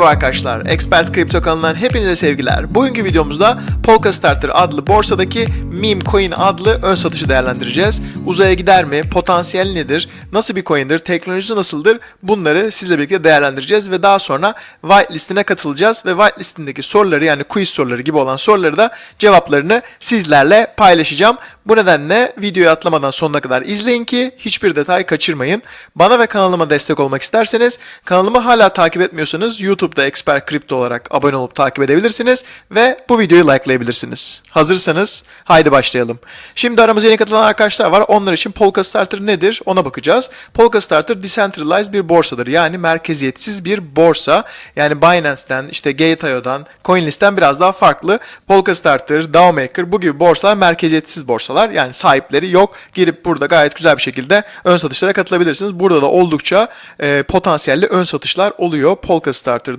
Merhaba arkadaşlar, Expert Kripto kanalından hepinize sevgiler. Bugünkü videomuzda Polkastarter adlı borsadaki meme coin adlı ön satışı değerlendireceğiz. Uzaya gider mi? Potansiyel nedir? Nasıl bir coin'dir? Teknolojisi nasıldır? Bunları sizle birlikte değerlendireceğiz ve daha sonra whitelist'ine katılacağız ve whitelist'indeki soruları yani quiz soruları gibi olan soruları da cevaplarını sizlerle paylaşacağım. Bu nedenle videoyu atlamadan sonuna kadar izleyin ki hiçbir detay kaçırmayın. Bana ve kanalıma destek olmak isterseniz kanalımı hala takip etmiyorsanız YouTube'da Expert Crypto olarak abone olup takip edebilirsiniz ve bu videoyu likelayabilirsiniz. Hazırsanız haydi başlayalım. Şimdi aramıza yeni katılan arkadaşlar var. Onlar için Polkastarter nedir ona bakacağız. Polkastarter decentralized bir borsadır. Yani merkeziyetsiz bir borsa. Yani Binance'den, işte Gate.io'dan, CoinList'ten biraz daha farklı. Polkastarter, DAOmaker bu gibi borsalar merkeziyetsiz borsalar. Yani sahipleri yok. Girip burada gayet güzel bir şekilde ön satışlara katılabilirsiniz. Burada da oldukça e, potansiyelli ön satışlar oluyor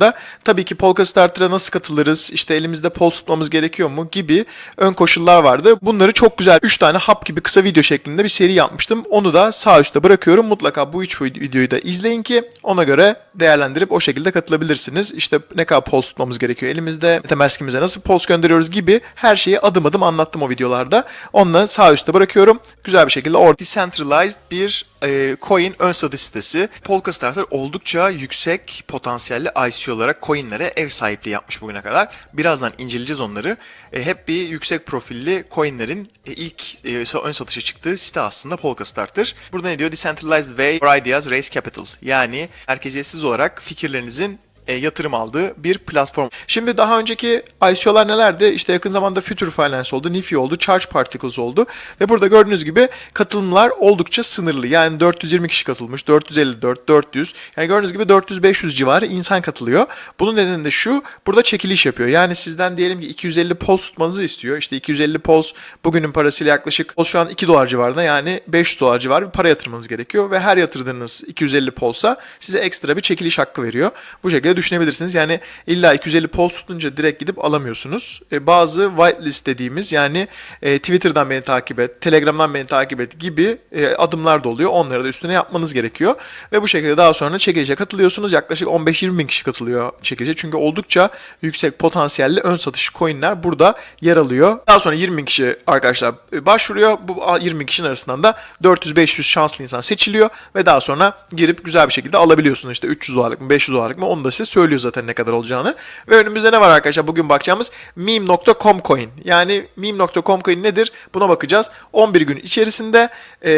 Polkastarter'da. Tabii ki Polkastarter'a nasıl katılırız, işte elimizde pol tutmamız gerekiyor mu gibi ön koşullar vardı. Bunları çok güzel 3 tane hap gibi kısa video şeklinde bir seri yapmıştım. Onu da sağ üstte bırakıyorum. Mutlaka bu 3 videoyu da izleyin ki ona göre değerlendirip o şekilde katılabilirsiniz. İşte ne kadar pols tutmamız gerekiyor elimizde, Metamask'imize nasıl pols gönderiyoruz gibi her şeyi adım adım anlattım o videolarda. Onları sağ üstte bırakıyorum. Güzel bir şekilde orada decentralized bir e, coin ön satış sitesi. Polkastarter oldukça yüksek potansiyelli ICO olarak coinlere ev sahipliği yapmış bugüne kadar. Birazdan inceleyeceğiz onları. E, hep bir yüksek profilli coinlerin e, ilk e, ön satışa çıktığı site aslında Polkastarter. Burada ne diyor? Decentralized way for ideas raise capital. Yani merkeziyetsiz olarak fikirlerinizin e, yatırım aldığı bir platform. Şimdi daha önceki ICO'lar nelerdi? İşte yakın zamanda Future Finance oldu, Nifi oldu, Charge Particles oldu ve burada gördüğünüz gibi katılımlar oldukça sınırlı. Yani 420 kişi katılmış, 454, 400. Yani gördüğünüz gibi 400-500 civarı insan katılıyor. Bunun nedeni de şu, burada çekiliş yapıyor. Yani sizden diyelim ki 250 pols tutmanızı istiyor. İşte 250 pols bugünün parasıyla yaklaşık pols şu an 2 dolar civarında yani 500 dolar civarı bir para yatırmanız gerekiyor ve her yatırdığınız 250 polsa size ekstra bir çekiliş hakkı veriyor. Bu şekilde düşünebilirsiniz. Yani illa 250 post tutunca direkt gidip alamıyorsunuz. E, bazı whitelist dediğimiz yani e, Twitter'dan beni takip et, Telegram'dan beni takip et gibi e, adımlar da oluyor. Onları da üstüne yapmanız gerekiyor. Ve bu şekilde daha sonra çekilişe katılıyorsunuz. Yaklaşık 15-20 bin kişi katılıyor çekilişe. Çünkü oldukça yüksek potansiyelli ön satış coinler burada yer alıyor. Daha sonra 20 bin kişi arkadaşlar e, başvuruyor. Bu 20 bin kişinin arasından da 400-500 şanslı insan seçiliyor ve daha sonra girip güzel bir şekilde alabiliyorsunuz. İşte 300 dolarlık mı 500 dolarlık mı onu da size söylüyor zaten ne kadar olacağını. Ve önümüzde ne var arkadaşlar? Bugün bakacağımız meme.com coin. Yani meme.com coin nedir? Buna bakacağız. 11 gün içerisinde e,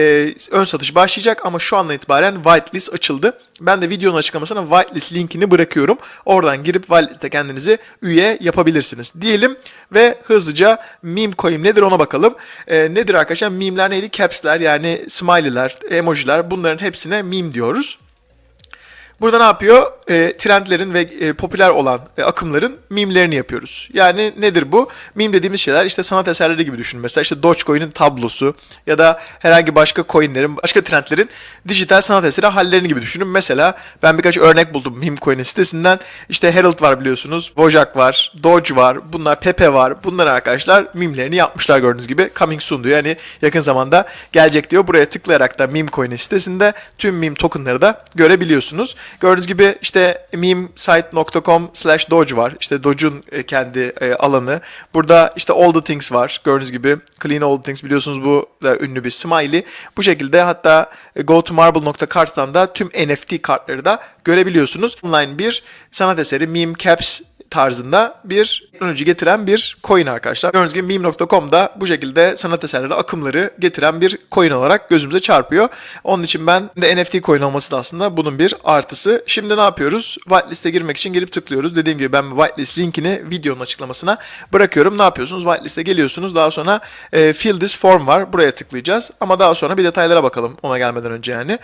ön satış başlayacak ama şu andan itibaren whitelist açıldı. Ben de videonun açıklamasına whitelist linkini bırakıyorum. Oradan girip whitelist'e kendinizi üye yapabilirsiniz. Diyelim ve hızlıca meme coin nedir ona bakalım. E, nedir arkadaşlar? Meme'ler neydi? Caps'ler yani smiley'ler, emojiler bunların hepsine meme diyoruz. Burada ne yapıyor? E, trendlerin ve e, popüler olan e, akımların mimlerini yapıyoruz. Yani nedir bu? Mim dediğimiz şeyler işte sanat eserleri gibi düşünün. Mesela işte Dogecoin'in tablosu ya da herhangi başka coinlerin, başka trendlerin dijital sanat eseri hallerini gibi düşünün. Mesela ben birkaç örnek buldum meme coin'in sitesinden. İşte Herald var biliyorsunuz, Wojak var, Doge var, bunlar Pepe var. Bunlar arkadaşlar mimlerini yapmışlar gördüğünüz gibi. Coming soon diyor. Yani yakın zamanda gelecek diyor. Buraya tıklayarak da meme coin'in sitesinde tüm meme tokenları da görebiliyorsunuz. Gördüğünüz gibi işte memesite.com slash doge var. İşte Doge'un e, kendi e, alanı. Burada işte all the things var. Gördüğünüz gibi clean all the things biliyorsunuz bu da ünlü bir smiley. Bu şekilde hatta e, go to marble.cards'tan da tüm NFT kartları da görebiliyorsunuz. Online bir sanat eseri meme caps tarzında bir teknoloji getiren bir coin arkadaşlar. Gördüğünüz gibi meme.com'da bu şekilde sanat eserleri akımları getiren bir coin olarak gözümüze çarpıyor. Onun için ben de NFT coin olması da aslında bunun bir artısı. Şimdi ne yapıyoruz? Whitelist'e girmek için gelip tıklıyoruz. Dediğim gibi ben whitelist linkini videonun açıklamasına bırakıyorum. Ne yapıyorsunuz? Whitelist'e geliyorsunuz. Daha sonra e, fill this form var. Buraya tıklayacağız. Ama daha sonra bir detaylara bakalım ona gelmeden önce yani.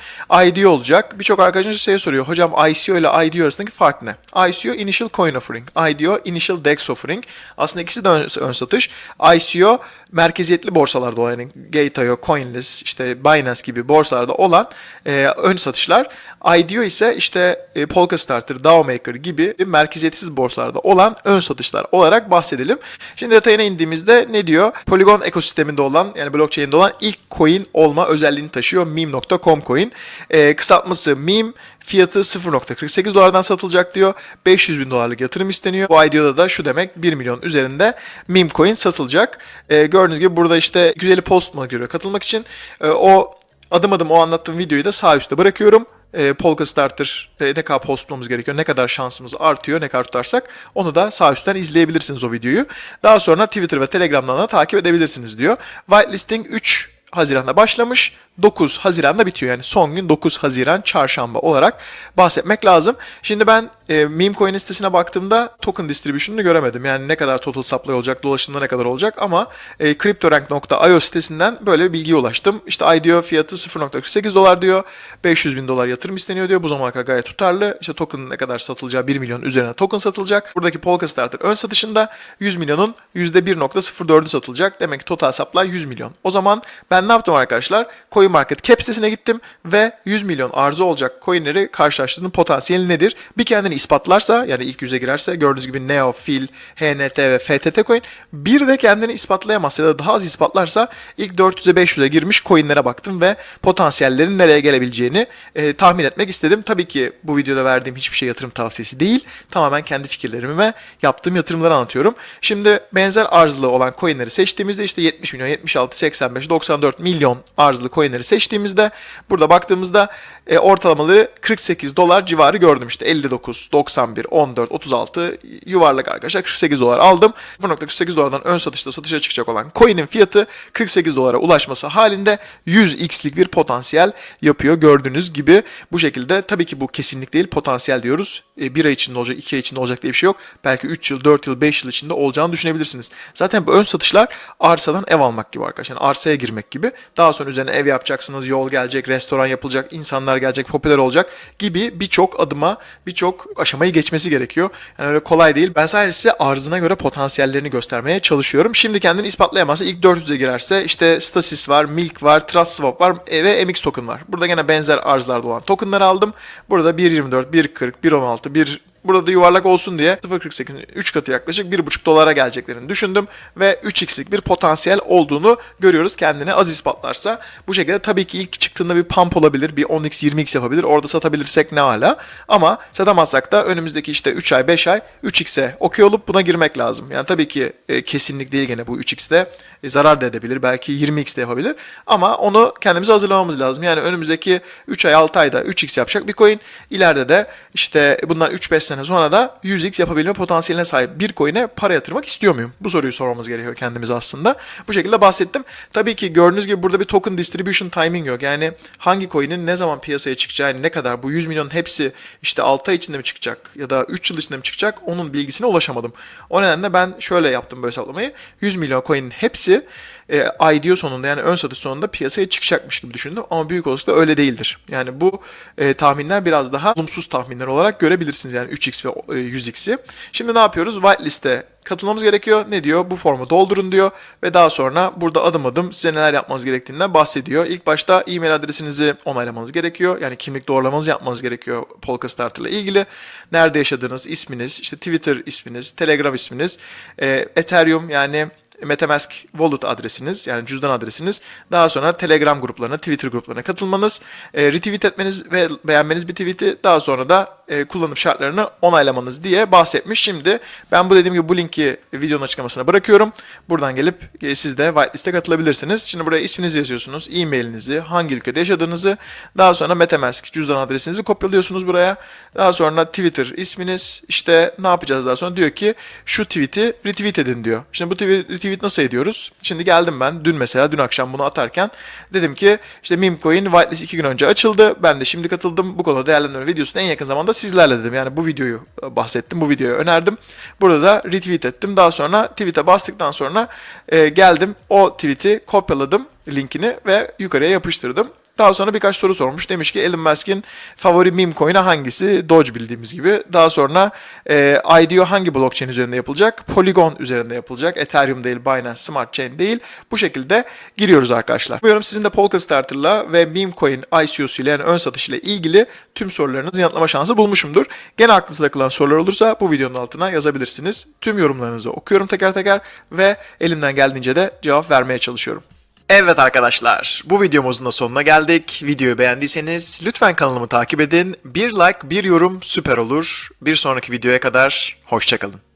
ID olacak. Birçok arkadaşınız şey soruyor. Hocam ICO ile ID arasındaki fark ne? ICO Initial Coin Offering. IDO Initial DEX Offering. Aslında ikisi de ön, ön satış. ICO merkeziyetli borsalarda olan yani Gate.io, Coinlist, işte Binance gibi borsalarda olan e, ön satışlar. IDO ise işte e, Polkastarter, DAO Maker gibi merkeziyetsiz borsalarda olan ön satışlar olarak bahsedelim. Şimdi detayına indiğimizde ne diyor? Polygon ekosisteminde olan yani blockchain'de olan ilk coin olma özelliğini taşıyor. Meme.com coin. E, kısaltması meme fiyatı 0.48 dolardan satılacak diyor. 500 bin dolarlık yatırım isteniyor. Bu IDO'da da şu demek 1 milyon üzerinde meme coin satılacak. E, gördüğünüz gibi burada işte güzeli post mu görüyor katılmak için. E, o adım adım o anlattığım videoyu da sağ üstte bırakıyorum e, Polka Starter e, ne kadar postlamamız gerekiyor, ne kadar şansımız artıyor, ne kadar tutarsak onu da sağ üstten izleyebilirsiniz o videoyu. Daha sonra Twitter ve Telegram'dan da takip edebilirsiniz diyor. Whitelisting 3 Haziran'da başlamış. 9 Haziran'da bitiyor. Yani son gün 9 Haziran çarşamba olarak bahsetmek lazım. Şimdi ben e, Memecoin sitesine baktığımda token distribution'unu göremedim. Yani ne kadar total supply olacak, dolaşımda ne kadar olacak ama e, CryptoRank.io sitesinden böyle bir bilgiye ulaştım. İşte IDO fiyatı 0.48 dolar diyor. 500 bin dolar yatırım isteniyor diyor. Bu zamana kadar gayet tutarlı. İşte token ne kadar satılacağı 1 milyon üzerine token satılacak. Buradaki Polka Starter ön satışında 100 milyonun %1.04'ü satılacak. Demek ki total supply 100 milyon. O zaman ben ne yaptım arkadaşlar? Coin Market Cap sitesine gittim ve 100 milyon arzu olacak coinleri karşılaştırdığım potansiyeli nedir? Bir kendini ispatlarsa yani ilk yüze girerse gördüğünüz gibi Neo, Fil, HNT ve FTT coin bir de kendini ispatlayamazsa ya da daha az ispatlarsa ilk 400'e 500'e girmiş coinlere baktım ve potansiyellerin nereye gelebileceğini e, tahmin etmek istedim. Tabii ki bu videoda verdiğim hiçbir şey yatırım tavsiyesi değil. Tamamen kendi fikirlerimi ve yaptığım yatırımları anlatıyorum. Şimdi benzer arzlı olan coinleri seçtiğimizde işte 70 milyon, 76, 85, 94 milyon arzlı coinleri seçtiğimizde burada baktığımızda e, ortalamaları 48 dolar civarı gördüm. İşte 59, 91, 14, 36 yuvarlak arkadaşlar 48 dolar aldım. 0.48 dolardan ön satışta satışa çıkacak olan coin'in fiyatı 48 dolara ulaşması halinde 100x'lik bir potansiyel yapıyor gördüğünüz gibi. Bu şekilde tabii ki bu kesinlik değil potansiyel diyoruz. E, bir ay içinde olacak, iki ay içinde olacak diye bir şey yok. Belki 3 yıl, 4 yıl, 5 yıl içinde olacağını düşünebilirsiniz. Zaten bu ön satışlar arsadan ev almak gibi arkadaşlar. Yani arsaya girmek gibi. Daha sonra üzerine ev yapacaksınız, yol gelecek, restoran yapılacak, insanlar gelecek, popüler olacak gibi birçok adıma, birçok aşamayı geçmesi gerekiyor. Yani öyle kolay değil. Ben sadece size arzına göre potansiyellerini göstermeye çalışıyorum. Şimdi kendini ispatlayamazsa ilk 400'e girerse işte Stasis var, Milk var, Trust Swap var e, ve MX token var. Burada gene benzer arzlarda olan tokenları aldım. Burada 1.24, 1.40, 1.16, 1 Burada da yuvarlak olsun diye 0.48'in 3 katı yaklaşık 1.5 dolara geleceklerini düşündüm ve 3x'lik bir potansiyel olduğunu görüyoruz kendine az ispatlarsa. Bu şekilde tabii ki ilk çıktığında bir pump olabilir, bir 10x 20x yapabilir. Orada satabilirsek ne hala. Ama satamazsak da önümüzdeki işte 3 ay 5 ay 3x'e okey olup buna girmek lazım. Yani tabii ki e, kesinlik değil gene bu 3x'de e, zarar da edebilir. Belki 20x de yapabilir. Ama onu kendimize hazırlamamız lazım. Yani önümüzdeki 3 ay 6 ayda 3x yapacak bir coin. İleride de işte bundan 3-5 sene sonra da 100x yapabilme potansiyeline sahip bir coin'e para yatırmak istiyor muyum? Bu soruyu sormamız gerekiyor kendimize aslında. Bu şekilde bahsettim. Tabii ki gördüğünüz gibi burada bir token distribution timing yok. Yani hangi coin'in ne zaman piyasaya çıkacağı, yani ne kadar bu 100 milyonun hepsi işte 6 ay içinde mi çıkacak ya da 3 yıl içinde mi çıkacak onun bilgisine ulaşamadım. O nedenle ben şöyle yaptım böyle hesaplamayı. 100 milyon coin'in hepsi e, IDO sonunda yani ön satış sonunda piyasaya çıkacakmış gibi düşündüm ama büyük olasılıkla öyle değildir. Yani bu e, tahminler biraz daha olumsuz tahminler olarak görebilirsiniz yani 3x ve e, 100x'i. Şimdi ne yapıyoruz? Whitelist'e katılmamız gerekiyor. Ne diyor? Bu formu doldurun diyor ve daha sonra burada adım adım size neler yapmanız gerektiğinden bahsediyor. İlk başta e-mail adresinizi onaylamanız gerekiyor. Yani kimlik doğrulamanızı yapmanız gerekiyor Polka Starter ile ilgili. Nerede yaşadığınız isminiz, işte Twitter isminiz, Telegram isminiz, e, Ethereum yani MetaMask wallet adresiniz yani cüzdan adresiniz. Daha sonra Telegram gruplarına, Twitter gruplarına katılmanız, e, retweet etmeniz ve beğenmeniz bir tweet'i daha sonra da e, kullanım şartlarını onaylamanız diye bahsetmiş. Şimdi ben bu dediğim gibi bu linki videonun açıklamasına bırakıyorum. Buradan gelip e, siz de whitelist'e katılabilirsiniz. Şimdi buraya isminizi yazıyorsunuz, e-mailinizi, hangi ülkede yaşadığınızı, daha sonra MetaMask cüzdan adresinizi kopyalıyorsunuz buraya. Daha sonra Twitter isminiz, işte ne yapacağız daha sonra diyor ki şu tweet'i retweet edin diyor. Şimdi bu tweet, retweet nasıl ediyoruz? Şimdi geldim ben dün mesela dün akşam bunu atarken dedim ki işte Memecoin whitelist 2 gün önce açıldı. Ben de şimdi katıldım. Bu konuda değerlendirme videosunu en yakın zamanda sizlerle dedim. Yani bu videoyu bahsettim. Bu videoyu önerdim. Burada da retweet ettim. Daha sonra tweet'e bastıktan sonra e, geldim. O tweet'i kopyaladım linkini ve yukarıya yapıştırdım. Daha sonra birkaç soru sormuş. Demiş ki Elon Musk'in favori meme coin'i hangisi? Doge bildiğimiz gibi. Daha sonra e, IDO hangi blockchain üzerinde yapılacak? Polygon üzerinde yapılacak. Ethereum değil, Binance Smart Chain değil. Bu şekilde giriyoruz arkadaşlar. Umuyorum sizin de Polka Starter'la ve meme coin ICO'su ile yani ön satış ile ilgili tüm sorularınızı yanıtlama şansı bulmuşumdur. Gene aklınızda takılan sorular olursa bu videonun altına yazabilirsiniz. Tüm yorumlarınızı okuyorum teker teker ve elimden geldiğince de cevap vermeye çalışıyorum. Evet arkadaşlar, bu videomuzun da sonuna geldik. Videoyu beğendiyseniz lütfen kanalımı takip edin. Bir like, bir yorum süper olur. Bir sonraki videoya kadar hoşçakalın.